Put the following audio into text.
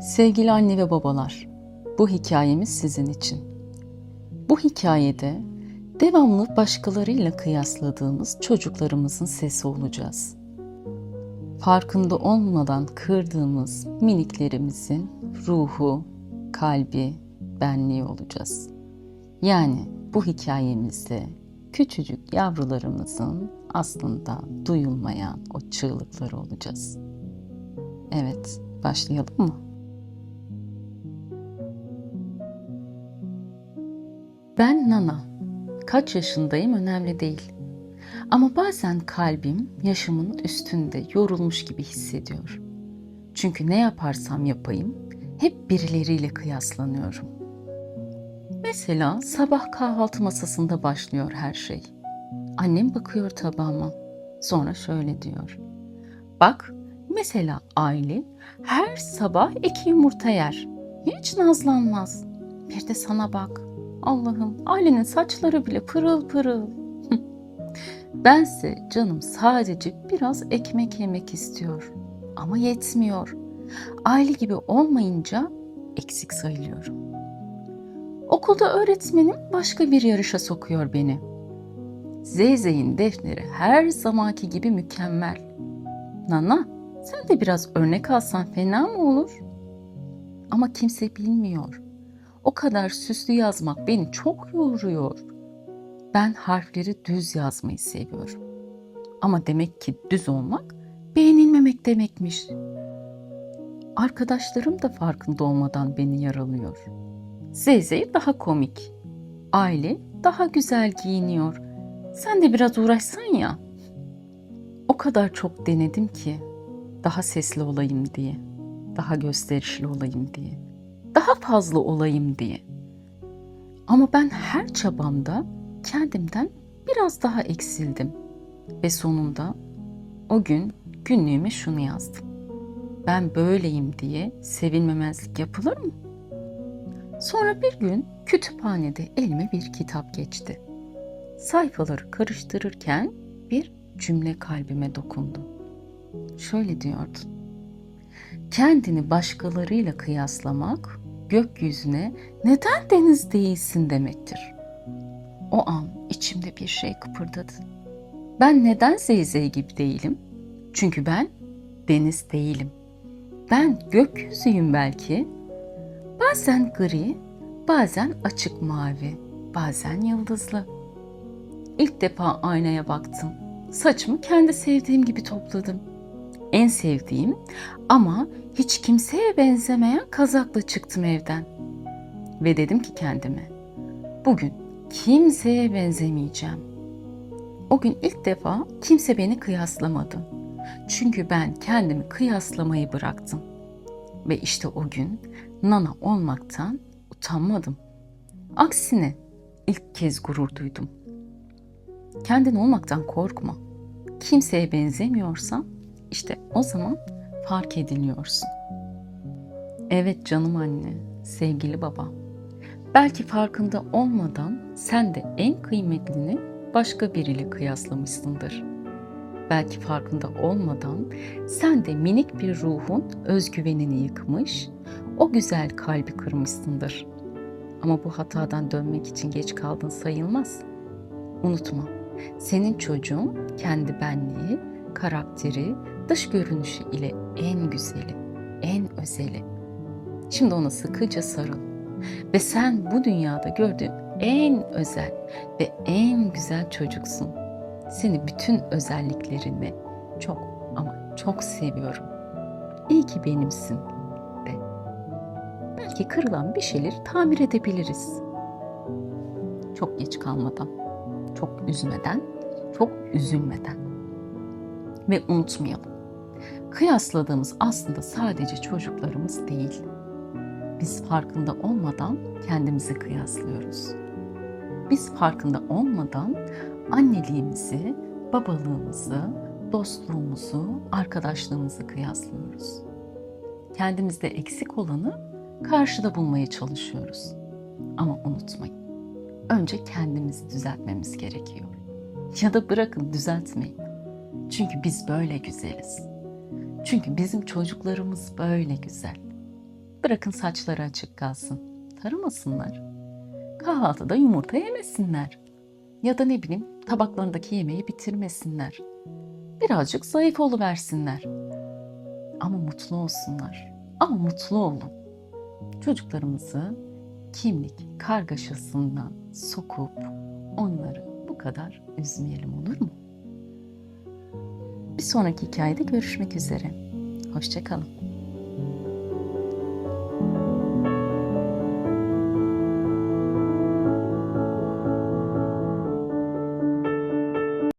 Sevgili anne ve babalar, bu hikayemiz sizin için. Bu hikayede devamlı başkalarıyla kıyasladığımız çocuklarımızın sesi olacağız. Farkında olmadan kırdığımız miniklerimizin ruhu, kalbi, benliği olacağız. Yani bu hikayemizde küçücük yavrularımızın aslında duyulmayan o çığlıkları olacağız. Evet, başlayalım mı? Ben Nana. Kaç yaşındayım önemli değil. Ama bazen kalbim yaşımın üstünde yorulmuş gibi hissediyor. Çünkü ne yaparsam yapayım hep birileriyle kıyaslanıyorum. Mesela sabah kahvaltı masasında başlıyor her şey. Annem bakıyor tabağıma. Sonra şöyle diyor. Bak mesela Aylin her sabah iki yumurta yer. Hiç nazlanmaz. Bir de sana bak. Allah'ım Aylin'in saçları bile pırıl pırıl. Bense canım sadece biraz ekmek yemek istiyor. Ama yetmiyor. Aile gibi olmayınca eksik sayılıyorum. Okulda öğretmenim başka bir yarışa sokuyor beni. Zeyzey'in defteri her zamanki gibi mükemmel. Nana, sen de biraz örnek alsan fena mı olur? Ama kimse bilmiyor. O kadar süslü yazmak beni çok yoruyor. Ben harfleri düz yazmayı seviyorum. Ama demek ki düz olmak beğenilmemek demekmiş. Arkadaşlarım da farkında olmadan beni yaralıyor. Zeyzey daha komik. Aile daha güzel giyiniyor. Sen de biraz uğraşsan ya. O kadar çok denedim ki daha sesli olayım diye, daha gösterişli olayım diye, daha fazla olayım diye. Ama ben her çabamda kendimden biraz daha eksildim ve sonunda o gün günlüğüme şunu yazdım. Ben böyleyim diye sevinmemezlik yapılır mı? Sonra bir gün kütüphanede elime bir kitap geçti. Sayfaları karıştırırken bir cümle kalbime dokundu. Şöyle diyordu. Kendini başkalarıyla kıyaslamak gökyüzüne neden deniz değilsin demektir. O an içimde bir şey kıpırdadı. Ben neden Zeyzey gibi değilim? Çünkü ben deniz değilim. Ben gökyüzüyüm belki. Bazen gri, bazen açık mavi, bazen yıldızlı. İlk defa aynaya baktım. Saçımı kendi sevdiğim gibi topladım. En sevdiğim ama hiç kimseye benzemeyen kazakla çıktım evden. Ve dedim ki kendime, bugün kimseye benzemeyeceğim. O gün ilk defa kimse beni kıyaslamadı. Çünkü ben kendimi kıyaslamayı bıraktım. Ve işte o gün nana olmaktan utanmadım. Aksine ilk kez gurur duydum. Kendin olmaktan korkma. Kimseye benzemiyorsan işte o zaman fark ediliyorsun. Evet canım anne, sevgili baba. Belki farkında olmadan sen de en kıymetlini başka biriyle kıyaslamışsındır. Belki farkında olmadan sen de minik bir ruhun özgüvenini yıkmış, o güzel kalbi kırmışsındır. Ama bu hatadan dönmek için geç kaldın sayılmaz. Unutma, senin çocuğun kendi benliği, karakteri, dış görünüşü ile en güzeli, en özeli. Şimdi ona sıkıca sarıl ve sen bu dünyada gördüğün en özel ve en güzel çocuksun. Seni bütün özelliklerinle çok ama çok seviyorum. İyi ki benimsin de. Belki kırılan bir şeyleri tamir edebiliriz. Çok geç kalmadan, çok üzmeden, çok üzülmeden. Ve unutmayalım. Kıyasladığımız aslında sadece çocuklarımız değil. Biz farkında olmadan kendimizi kıyaslıyoruz. Biz farkında olmadan anneliğimizi, babalığımızı, dostluğumuzu, arkadaşlığımızı kıyaslıyoruz. Kendimizde eksik olanı karşıda bulmaya çalışıyoruz. Ama unutmayın. Önce kendimizi düzeltmemiz gerekiyor. Ya da bırakın düzeltmeyin. Çünkü biz böyle güzeliz. Çünkü bizim çocuklarımız böyle güzel. Bırakın saçları açık kalsın. Taramasınlar. Kahvaltıda yumurta yemesinler. Ya da ne bileyim tabaklarındaki yemeği bitirmesinler. Birazcık zayıf oluversinler. Ama mutlu olsunlar. Ama mutlu olun. Çocuklarımızı kimlik kargaşasından sokup onları bu kadar üzmeyelim olur mu? Bir sonraki hikayede görüşmek üzere. Hoşçakalın.